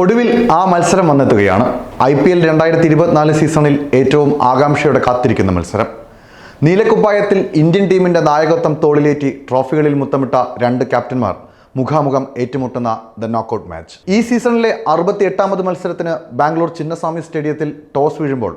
ഒടുവിൽ ആ മത്സരം വന്നെത്തുകയാണ്. ഐ പി എൽ രണ്ടായിരത്തി ഇരുപത്തിനാല് സീസണിൽ ഏറ്റവും ആകാംക്ഷയോടെ കാത്തിരിക്കുന്ന മത്സരം. നീലക്കുപ്പായത്തിൽ ഇന്ത്യൻ ടീമിന്റെ നായകത്വം തോളിലേറ്റി ട്രോഫികളിൽ മുത്തമിട്ട രണ്ട് ക്യാപ്റ്റന്മാർ മുഖാമുഖം ഏറ്റുമുട്ടുന്ന ദ നോക്കൌട്ട് മാച്ച് ഈ സീസണിലെ അറുപത്തി എട്ടാമത് മത്സരത്തിന് ബാംഗ്ലൂർ ചിന്നസ്വാമി സ്റ്റേഡിയത്തിൽ ടോസ് വീഴുമ്പോൾ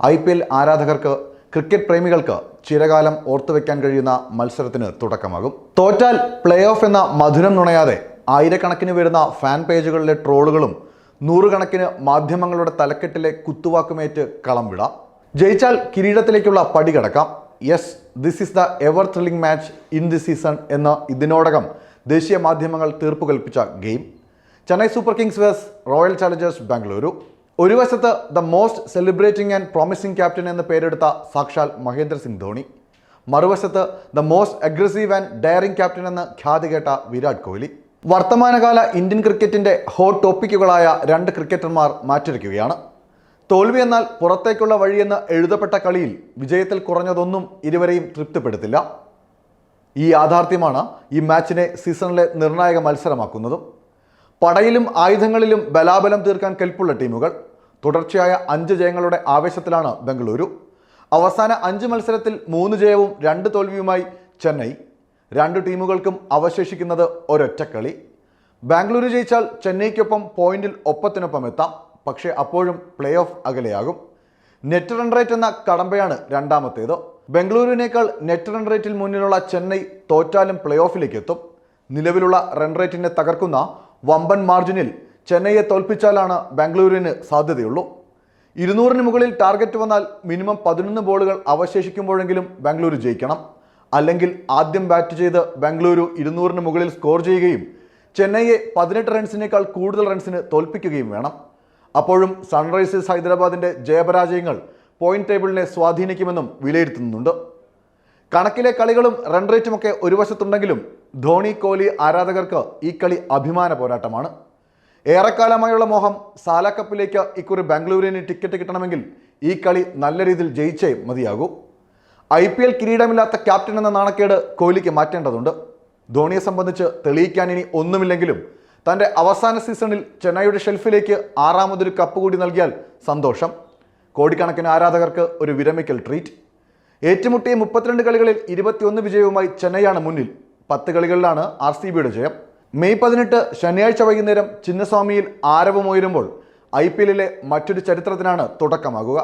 ഐ പി എൽ ആരാധകർക്ക് ക്രിക്കറ്റ് പ്രേമികൾക്ക് ചിരകാലം ഓർത്തുവെക്കാൻ കഴിയുന്ന മത്സരത്തിന് തുടക്കമാകും. തോറ്റാൽ പ്ലേ ഓഫ് എന്ന മധുരം നുണയാതെ ആയിരക്കണക്കിന് വരുന്ന ഫാൻ പേജുകളിലെ ട്രോളുകളും നൂറുകണക്കിന് മാധ്യമങ്ങളുടെ തലക്കെട്ടിലെ കുത്തുവാക്കുമേറ്റ് കളം വിടാം ജയിച്ചാൽ കിരീടത്തിലേക്കുള്ള പടി കടക്കാം. Yes this is the ever thrilling match in the season എന്ന ഇതിനോടകം ദേശീയ മാധ്യമങ്ങൾ തീർപ്പ് കൽപ്പിച്ച game Chennai Super Kings versus Royal Challengers Bengaluru. ഒരു വശത്ത് the most celebrating and promising captain എന്ന് പേരെടുത്ത സാക്ഷാൽ മഹേന്ദ്ര സിംഗ് ധോണി. മറുവശത്ത് the most aggressive and daring captain എന്ന് ഖ്യാതി കേട്ട വിരാട് കോഹ്ലി. വർത്തമാനകാല ഇന്ത്യൻ ക്രിക്കറ്റിന്റെ ഹോട്ട് ടോപ്പിക്കുകളായ രണ്ട് ക്രിക്കറ്റർമാർ മാറ്റിരിക്കുകയാണ് തോൽവി എന്നാൽ പുറത്തേക്കുള്ള വഴിയെന്ന് എഴുതപ്പെട്ട കളിയിൽ വിജയത്തിൽ കുറഞ്ഞതൊന്നും ഇരുവരെയും തൃപ്തിപ്പെടുത്തില്ല. ഈ യാഥാർത്ഥ്യമാണ് ഈ മാച്ചിനെ സീസണിലെ നിർണായക മത്സരമാക്കുന്നതും. പടയിലും ആയുധങ്ങളിലും ബലാബലം തീർക്കാൻ കെൽപ്പുള്ള ടീമുകൾ. തുടർച്ചയായ അഞ്ച് ജയങ്ങളുടെ ആവേശത്തിലാണ് ബംഗളൂരു. അവസാന അഞ്ച് മത്സരത്തിൽ മൂന്ന് ജയവും രണ്ട് തോൽവിയുമായി ചെന്നൈ. രണ്ട് ടീമുകൾക്കും അവശേഷിക്കുന്നത് ഒരൊറ്റ കളി. ബാംഗ്ലൂരു ജയിച്ചാൽ ചെന്നൈക്കൊപ്പം പോയിന്റിൽ ഒപ്പത്തിനൊപ്പം എത്താം. പക്ഷേ അപ്പോഴും പ്ലേ ഓഫ് അകലെയാകും. നെറ്റ് റൺ റേറ്റ് എന്ന കടമ്പയാണ് രണ്ടാമത്തേത്. ബംഗളൂരുവിനേക്കാൾ നെറ്റ് റൺ റേറ്റിൽ മുന്നിലുള്ള ചെന്നൈ തോറ്റാലും പ്ലേ ഓഫിലേക്ക് എത്തും. നിലവിലുള്ള റൺ റേറ്റിനെ തകർക്കുന്ന വമ്പൻ മാർജിനിൽ ചെന്നൈയെ തോൽപ്പിച്ചാലാണ് ബാംഗ്ലൂരിന് സാധ്യതയുള്ളൂ. ഇരുന്നൂറിന് മുകളിൽ ടാർഗറ്റ് വന്നാൽ മിനിമം പതിനൊന്ന് ബോളുകൾ അവശേഷിക്കുമ്പോഴെങ്കിലും ബാംഗ്ലൂർ ജയിക്കണം. അല്ലെങ്കിൽ ആദ്യം ബാറ്റ് ചെയ്ത് ബംഗളൂരു ഇരുന്നൂറിന് മുകളിൽ സ്കോർ ചെയ്യുകയും ചെന്നൈയെ പതിനെട്ട് റൺസിനേക്കാൾ കൂടുതൽ റൺസിന് തോൽപ്പിക്കുകയും വേണം. അപ്പോഴും സൺറൈസേഴ്സ് ഹൈദരാബാദിന്റെ ജയപരാജയങ്ങൾ പോയിന്റ് ടേബിളിനെ സ്വാധീനിക്കുമെന്നും വിലയിരുത്തുന്നുണ്ട്. കണക്കിലെ കളികളും റൺ റേറ്റുമൊക്കെ ഒരു വശത്തുണ്ടെങ്കിലും ധോണി കോഹ്ലി ആരാധകർക്ക് ഈ കളി അഭിമാന പോരാട്ടമാണ്. ഏറെക്കാലമായുള്ള മോഹം സാല കപ്പിലേക്ക് ഇക്കുറി ബാംഗ്ലൂരിന് ടിക്കറ്റ് കിട്ടണമെങ്കിൽ ഈ കളി നല്ല രീതിയിൽ ജയിച്ചേ മതിയാകൂ. ഐ പി എൽ കിരീടമില്ലാത്ത ക്യാപ്റ്റൻ എന്ന നാണക്കേട് കോഹ്ലിക്ക് മാറ്റേണ്ടതുണ്ട്. ധോണിയെ സംബന്ധിച്ച് തെളിയിക്കാൻ ഇനി ഒന്നുമില്ലെങ്കിലും തന്റെ അവസാന സീസണിൽ ചെന്നൈയുടെ ഷെൽഫിലേക്ക് ആറാമതൊരു കപ്പ് കൂടി നൽകിയാൽ സന്തോഷം. കോടിക്കണക്കിന് ആരാധകർക്ക് ഒരു വിരമിക്കൽ ട്രീറ്റ് ഏറ്റുമുട്ടിയ മുപ്പത്തിരണ്ട് കളികളിൽ ഇരുപത്തിയൊന്ന് വിജയവുമായി ചെന്നൈയാണ് മുന്നിൽ. പത്ത് കളികളിലാണ് ആർ സി ബിയുടെ ജയം. മെയ് പതിനെട്ട് ശനിയാഴ്ച വൈകുന്നേരം ചിന്നസ്വാമിയിൽ ആരവമുയരുമ്പോൾ ഐ പി എല്ലിലെ മറ്റൊരു ചരിത്രത്തിനാണ് തുടക്കമാകുക.